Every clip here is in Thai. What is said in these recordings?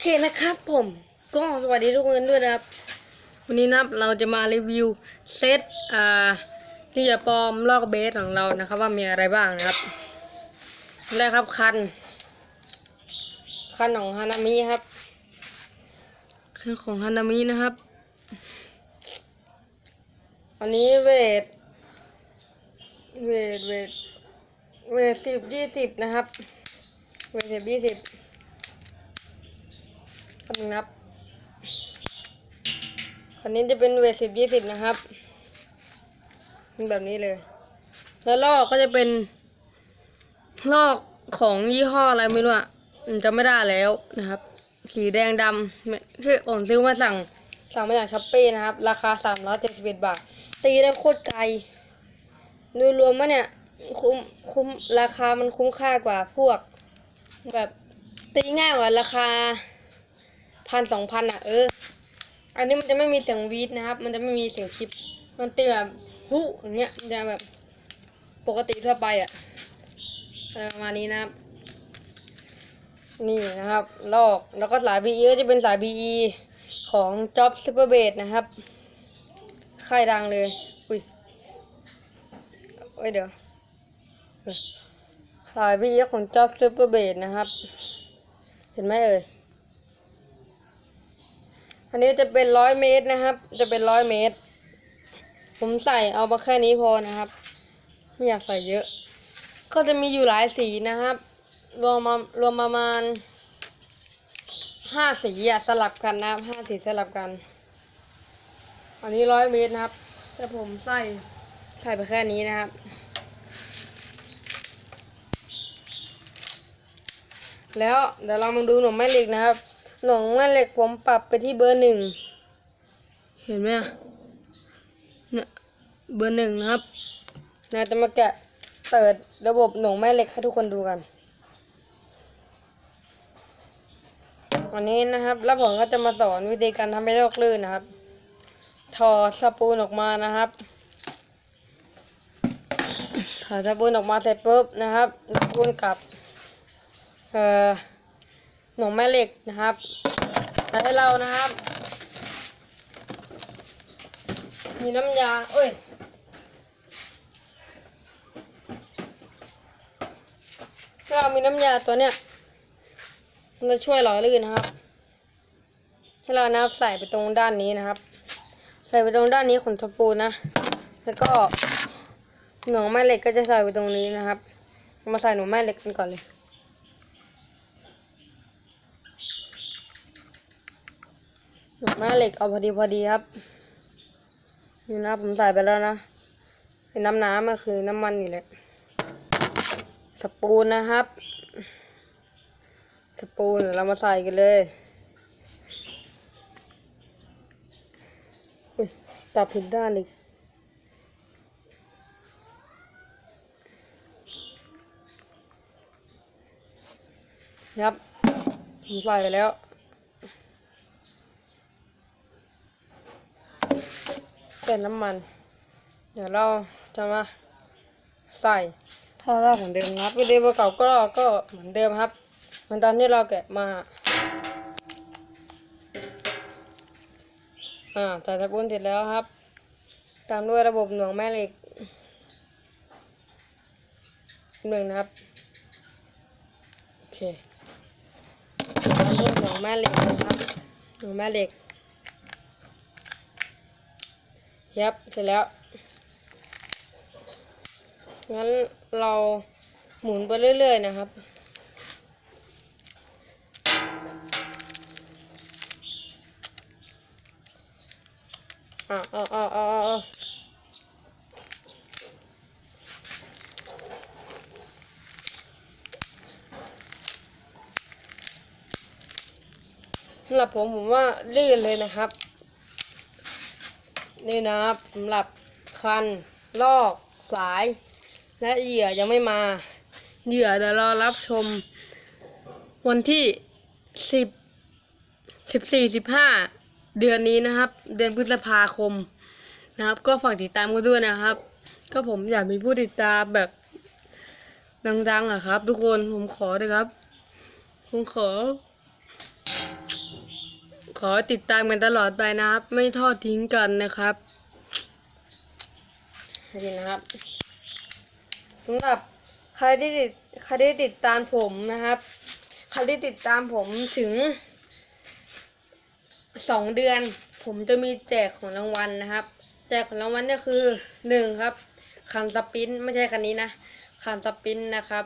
เคนะครับผมก็สวัสดีทุกคนด้วยนะครับ วันนี้นะครับเราจะมารีวิวเซตอ่าที่จะปลอมลอกเบสของเรานะครับ ว่ามีอะไรบ้างนะครับแรกครับคัน คันของฮานามิครับ คันของฮานามินะครับ อันนี้เวท เวทเวทเวทสิบยี่สิบนะครับ เวทสิบยี่สิบ ครับนับอันนี้จะเป็นเวทสิบยี่สิบนะครับเป็นแบบนี้เลย แล้วลอกก็จะเป็น ลอกของยี่ห้ออะไรไม่รู้อะจำไม่ได้แล้วนะครับ สีแดงดำไม่ที่ผมซื้อมาสั่งสั่งมาจากช้อปปี้นะครับ ราคาสามร้อยเจ็ดสิบเอ็ดบาท ตีได้โคตรไกลดูรวมว่าเนี่ย คุ้มคุ้มราคามันคุ้มค่ากว่าพวก แบบตีง่ายกว่าราคา พันสองพันอะเออ อันนี้มันจะไม่มีเสียงวีดนะครับ มันจะไม่มีเสียงชิป มันตีแบบฮุอย่างเงี้ยมันจะแบบปกติทั่วไปอะอะไรประมาณนี้นะครับ นี่นะครับลอกแล้วก็สาย BE ก็จะเป็นสาย BE ของ Job Super b a s นะครับ ค่ายดังเลย อุ้ยเอ้ยเดี๋ยวสาย BE ของ Job Super b a s นะครับ เห็นไหมเอ่ย อันนี้จะเป็นร้อยเมตรนะครับ จะเป็นร้อยเมตร ผมใส่เอามาแค่นี้พอนะครับ ไม่อยากใส่เยอะ ก็จะมีอยู่หลายสีนะครับ รวมมารวมประมาณห้าสีอะสลับกันนะครับห้าสีสลับกัน อันนี้ร้อยเมตรนะครับ แต่ผมใส่ใส่ไปแค่นี้นะครับแล้วเดี๋ยวเรามาดูหน่วงแม่เหล็กนะครับ หน่วงแม่เหล็กผมปรับไปที่เบอร์หนึ่ง เห็นไหมอะเนี่ยเบอร์หนึ่งนะครับนายจะมาแกะเปิดระบบหน่วงแม่เหล็กให้ทุกคนดูกัน วันนี้นะครับ แล้วผมก็จะมาสอนวิธีการทำให้ลอกลื่นนะครับ ถอดสปูนออกมานะครับ ถอดสปูนออกมาเสร็จปุ๊บนะครับสปูนกลับ เอ่อ วงแม่เหล็กนะครับให้เรานะครับ มีน้ำยา เอ้ย ถ้าเรามีน้ำยาตัวเนี้ย มันจะช่วยหล่อลื่นนะครับ ให้เรานะครับใส่ไปตรงด้านนี้นะครับ ใส่ไปตรงด้านนี้ของสปูนนะ แล้วก็หน่วงแม่เหล็กก็จะใส่ไปตรงนี้นะครับ มาใส่หน่วงแม่เหล็กกันก่อนเลย หน่วงแม่เหล็กเอาพอดีพอดีครับ นี่นะผมใส่ไปแล้วนะเป็นน้ำน้ำก็คือน้ำมันนี่แหละ สปูนนะครับ สปูนเรามาใส่กันเลยอุ๊ยจับผิดด้านอีกครับผมใส่ไปแล้ว เป็นน้ำมัน เดี๋ยวเราจะมาใส่ท่าแรกเหมือนเดิมนะครับวิดีโอเก่าก็ก็เหมือนเดิมครับเหมือนตอนที่เราแกะมาอ่าใส่ตะปูนเสร็จแล้วครับ ตามด้วยระบบหน่วงแม่เหล็กหนึ่งนะครับโอเคตามด้วยหน่วงแม่เหล็กนะครับหน่วงแม่เหล็ก ยับเสร็จแล้ว งั้นเราหมุนไปเรื่อย ๆ นะครับ อะอาเออออสำหรับผมผมว่าลื่นเลยนะครับ นี่นะครับสำหรับคัน ลอกสาย และเหยื่อยังไม่มา เหยื่อเดี๋ยวรอรับชม วันที่สิบสิบสี่สิบห้าเดือนนี้นะครับ เดือนพฤษภาคมนะครับ ก็ฝากติดตามกันด้วยนะครับ ก็ผมอยากมีผู้ติดตามแบบดังๆอะครับ ทุกคนผมขอเลยครับผมขอ อติดตามกันตลอดไปนะครับ ไม่ทอดทิ้งกันนะครับนี่นะครับสำหรับใครที่ติดใครที่ติดตามผมนะครับ ใครที่ติดตามผมถึงสองเดือน ผมจะมีแจกของรางวัลนะครับ แจกของรางวัลเนี่ยคือหนึ่งครับคันสปินไม่ใช่คันนี้นะคันสปินนะครับ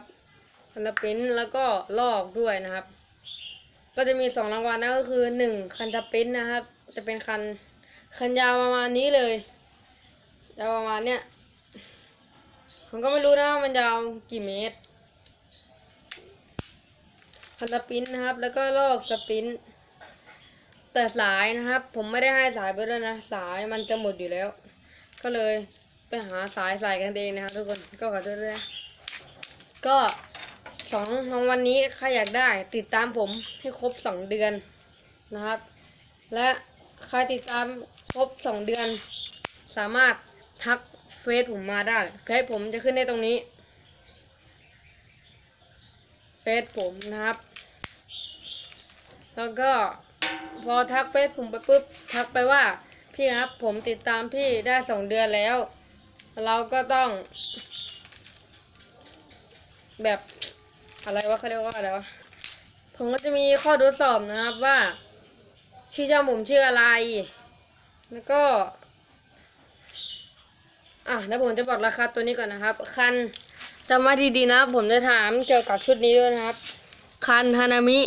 คันสปินแล้วก็ลอกด้วยนะครับ ก็จะมีสองรางวัลนั่นก็คือหนึ่งคันสปินนะครับ จะเป็นคันคันยาวประมาณนี้เลยยาวประมาณเนี้ยผมก็ไม่รู้นะว่ามันยาวกี่เมตร คันสปินนะครับ แล้วก็ลอกสปินแต่สายนะครับ ผมไม่ได้ให้สายไปด้วยนะ สายมันจะหมดอยู่แล้ว ก็เลยไปหาสายใส่กันเองนะครับทุกคนก็ขอโทษด้วยก็ สองรางวันนี้ใครอยากได้ติดตามผมให้ครบสองเดือนนะครับ และใครติดตามครบสองเดือน สามารถทักเฟซผมมาได้เฟซผมจะขึ้นในตรงนี้เฟซผมนะครับ แล้วก็พอทักเฟซผมไปปุ๊บทักไปว่าพี่ครับผมติดตามพี่ได้สองเดือนแล้ว เราก็ต้อง แบบ อะไรวะเขาเรียกว่าอะไรวะผมก็จะมีข้อทดสอบนะครับว่า ชื่อเจ้าผมชื่ออะไร แล้วก็ อะแล้วผมจะบอกราคาตัวนี้ก่อนนะครับ คันจำมาดีๆนะผมจะถามเกี่ยวกับชุดนี้ด้วยนะครับ คันฮานามิ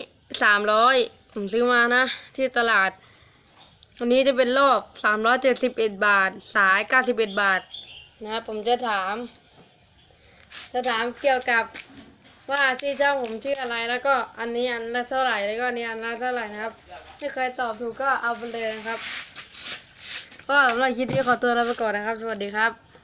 สามร้อยผมซื้อมานะ ที่ตลาดวันนี้จะเป็นรอบสามร้อยเจ็ดสิบเอ็ดบาท สายเก้าสิบเอ็ดบาท นะครับผมจะถาม จะถามเกี่ยวกับ ว่าที่เจ้าผมชื่ออะไรแล้วก็อันนี้อันละเท่าไหร่แล้วก็อันนี้อันละเท่าไหร่นะครับถ้าใครตอบถูกก็เอาไปเลยนะครับ ก็สำหรับคลิปนี้ขอตัวลาไปก่อนนะครับ สวัสดีครับ